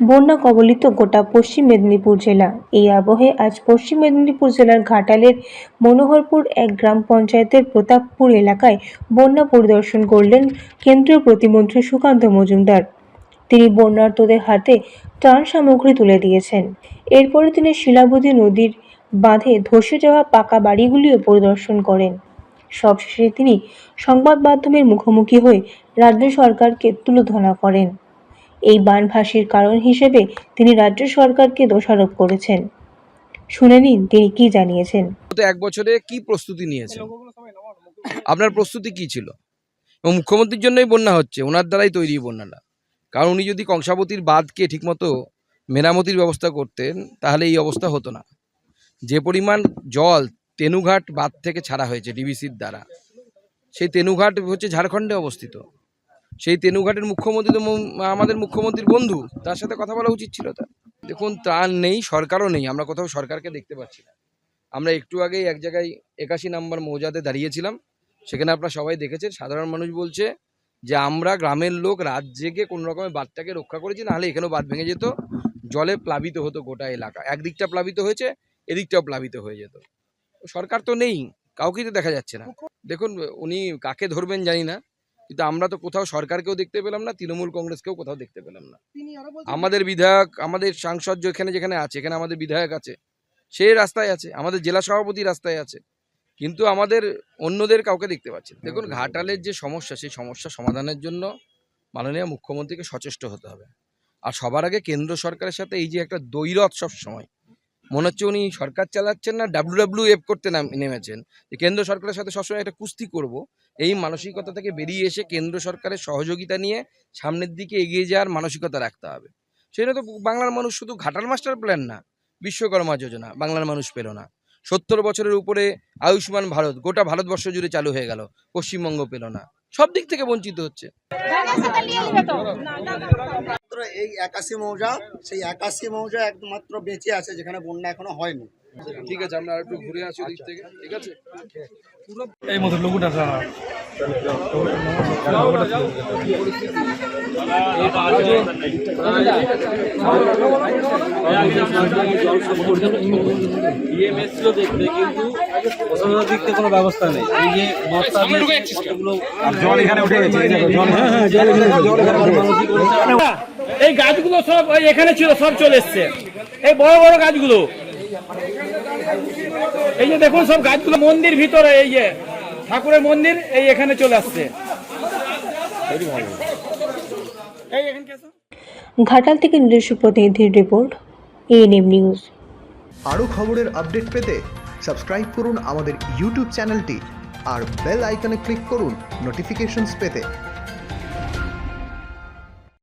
বন্যা কবলিত গোটা পশ্চিম মেদিনীপুর জেলা। এই আবহে আজ পশ্চিম মেদিনীপুর জেলার ঘাটালের মনোহরপুর এক গ্রাম পঞ্চায়েতের প্রতাপপুর এলাকায় বন্যা পরিদর্শন করলেন কেন্দ্রীয় প্রতিমন্ত্রী সুকান্ত মজুমদার। তিনি বন্যার্তদের হাতে ত্রাণ সামগ্রী তুলে দিয়েছেন। এরপরে তিনি শিলাবতী নদীর বাঁধে ধসে যাওয়া পাকা বাড়িগুলিও পরিদর্শন করেন। সবশেষে তিনি সংবাদ মাধ্যমের মুখোমুখি হয়ে রাজ্য সরকারকে তুলোধনা করেন। এই বানভাসির কারণ হিসেবে তিনি রাজ্য সরকারকে দোষারোপ করেছেন। শুনে নিন তিনি কি জানিয়েছেন। এক বছরে কি প্রস্তুতি নিয়েছেন? আপনার প্রস্তুতি কি ছিল? এবং মুখ্যমন্ত্রীর জন্যই বন্যা হচ্ছে, ওনার দ্বারাই তৈরি বন্যাটা। কারণ উনি যদি কংসাবতীর বাঁধকে ঠিকমতো মেরামতির ব্যবস্থা করতেন, তাহলে এই অবস্থা হতো না। যে পরিমাণ জল তেনুঘাট বাঁধ থেকে ছাড়া হয়েছে, ডিবিসির দ্বারা, সেই তেনুঘাট হচ্ছে ঝাড়খণ্ডে অবস্থিত। সেই তেনুঘাটের মুখ্যমন্ত্রী তো আমাদের মুখ্যমন্ত্রীর বন্ধু, তার সাথে কথা বলা উচিত ছিল তার। দেখুন, ত্রাণ নেই, সরকারও নেই, আমরা কোথাও সরকারকে দেখতে পাচ্ছি না। আমরা একটু আগেই এক জায়গায় একাশি নাম্বার মৌজাতে দাঁড়িয়েছিলাম, সেখানে আপনারা সবাই দেখেছেন, সাধারণ মানুষ বলছে যে আমরা গ্রামের লোক রাত জেগে কোনো রকমের বাঁধটাকে রক্ষা করেছি নাহলে এখানেও বাঁধ ভেঙে যেত, জলে প্লাবিত হতো গোটা এলাকা। একদিকটা প্লাবিত হয়েছে, এদিকটাও প্লাবিত হয়ে যেত। সরকার তো নেই, কাউকেই তো দেখা যাচ্ছে না। দেখুন, উনি কাকে ধরবেন জানি না। কিন্তু আমরা তো কোথাও সরকারকেও দেখতে পেলাম না তৃণমূল কংগ্রেসকেও কোথাও দেখতে পেলাম না। আমাদের বিধায়ক আমাদের সাংসদ যেখানে যেখানে আছে এখানে আমাদের বিধায়ক আছে সে রাস্তায় আছে আমাদের জেলা সভাপতি রাস্তায় আছে কিন্তু আমাদের অন্যদের কাউকে দেখতে পাচ্ছি দেখুন ঘাটালের যে সমস্যা সেই সমস্যা সমাধানের জন্য মাননীয় মুখ্যমন্ত্রীকে সচেষ্ট হতে হবে। আর সবার আগে কেন্দ্র সরকারের সাথে এই যে একটা দৈরথ সব সময় মনে হচ্ছে উনি সরকার চালাচ্ছেন না ডাব্লিউ ডাব্লিউ এফ করতে নাম- নেমেছেন যে কেন্দ্র সরকারের সাথে সবসময় একটা কুস্তি করব এই মানসিকতা থেকে বেরিয়ে এসে কেন্দ্র সরকারের সহযোগিতা নিয়ে সামনের দিকে এগিয়ে যাওয়ার মানসিকতা রাখতে হবে সেটা তো বাংলার মানুষ শুধু ঘাটাল মাস্টার প্ল্যান না বিশ্বকর্মা যোজনা বাংলার মানুষ পেল না সত্তর বছরের উপরে আয়ুষ্মান ভারত গোটা ভারতবর্ষ জুড়ে চালু হয়ে গেল পশ্চিমবঙ্গ পেল না সব দিক থেকে বঞ্চিত হচ্ছে এই একাশি মৌজা সেই একাশি মৌজা একমাত্র বেঁচে আছে যেখানে বন্যা এখনও হয়নি। ঠিক আছে আমরা একটু ঘুরে আসি ওদিক থেকে। ঠিক আছে? এই মতো লোকটা কিন্তু প্রশাসনের দিক থেকে কোনো ব্যবস্থা নেই এই যে বস্তা জল এখানে উঠে গেছে। জল হ্যাঁ হ্যাঁ জল এখানে জল এই গাছগুলো সব এখানে ছিল সব চলে এসছে। এই বড় বড় গাছগুলো। এই যে দেখুন সব গাছগুলো মন্দির ভিতরে এই যে ঠাকুরের মন্দির এই এখানে চলে আসছে। ঘাটাল থেকে নিজস্ব প্রতিনিধির রিপোর্ট এএনএম নিউজ আরও খবরের আপডেট পেতে সাবস্ক্রাইব করুন আমাদের ইউটিউব চ্যানেলটি আর বেল আইকনে ক্লিক করুন নোটিফিকেশনস পেতে।